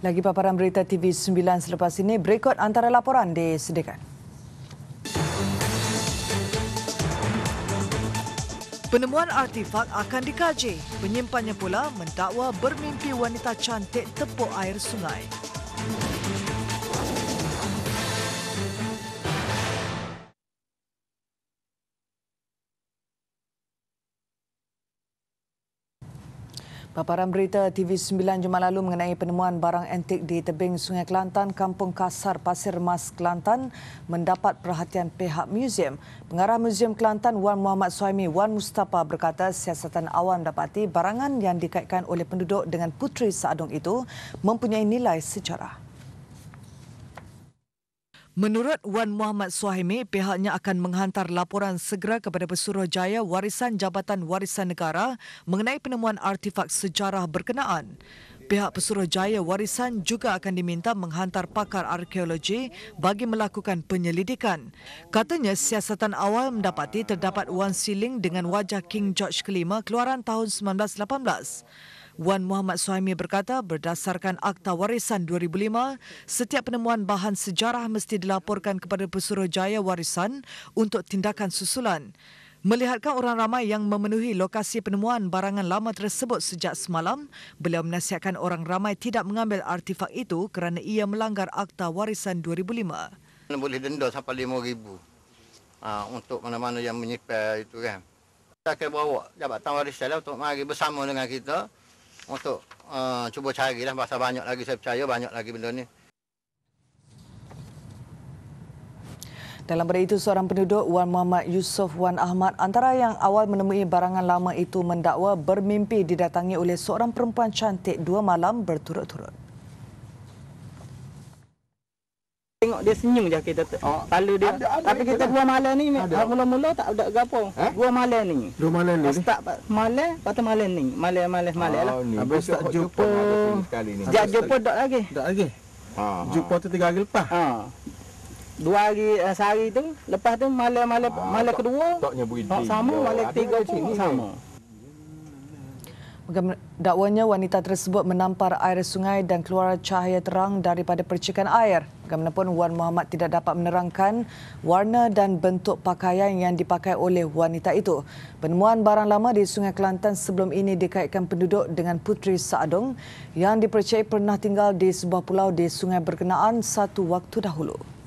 Lagi paparan berita TV9 selepas ini, berikut antara laporan disediakan. Penemuan artifak akan dikaji. Penyimpannya pula mendakwa bermimpi wanita cantik tepuk air sungai. Paparan berita TV9 Jumaat lalu mengenai penemuan barang antik di tebing Sungai Kelantan, Kampung Kasar Pasir Mas Kelantan mendapat perhatian pihak muzium. Pengarah Muzium Kelantan Wan Muhammad Suhaimi Wan Mustafa berkata siasatan awam dapati barangan yang dikaitkan oleh penduduk dengan Puteri Saadong itu mempunyai nilai sejarah. Menurut Wan Muhammad Suhaimi, pihaknya akan menghantar laporan segera kepada Pesuruhjaya Warisan Jabatan Warisan Negara mengenai penemuan artifak sejarah berkenaan. Pihak Pesuruhjaya Warisan juga akan diminta menghantar pakar arkeologi bagi melakukan penyelidikan. Katanya siasatan awal mendapati terdapat wan siling dengan wajah King George kelima keluaran tahun 1918. Wan Muhammad Suhaimi berkata berdasarkan Akta Warisan 2005, setiap penemuan bahan sejarah mesti dilaporkan kepada Pesuruhjaya Warisan untuk tindakan susulan. Melihatkan orang ramai yang memenuhi lokasi penemuan barangan lama tersebut sejak semalam, beliau menasihatkan orang ramai tidak mengambil artifak itu kerana ia melanggar Akta Warisan 2005. Boleh denda sampai RM5,000 ha, untuk mana-mana yang menyipir itu kan. Kita akan bawa Jabatan Warisan lah untuk mari bersama dengan kita untuk uh, cuba carilah pasal banyak lagi saya percaya banyak lagi benda ni. Dalam pada itu, seorang penduduk Wan Muhammad Yusof Wan Ahmad antara yang awal menemui barangan lama itu mendakwa bermimpi didatangi oleh seorang perempuan cantik dua malam berturut-turut. Tengok dia senyum je kita. Oh. Lalu dia. Ada, ada, Tapi kita dua malam ni mula-mula tak ada gapo. Eh? Dua malam ni. Dua malam ni. Start malam, patut malam ni. Malam malam malam lah. Oh, Habis tak jumpa sekali ni. Jak jumpa dak lagi. Dak lagi. Ha. Jumpa tu tiga hari lepas. Ha. Dua hari uh, sehari tu, lepas tu malam-malam malam kedua. Taknya beridi. Sama malam ketiga pun sama. Dakwanya wanita tersebut menampar air sungai dan keluar cahaya terang daripada percikan air. Bagaimanapun Wan Muhammad tidak dapat menerangkan warna dan bentuk pakaian yang dipakai oleh wanita itu. Penemuan barang lama di Sungai Kelantan sebelum ini dikaitkan penduduk dengan Puteri Saadong yang dipercayai pernah tinggal di sebuah pulau di sungai berkenaan satu waktu dahulu.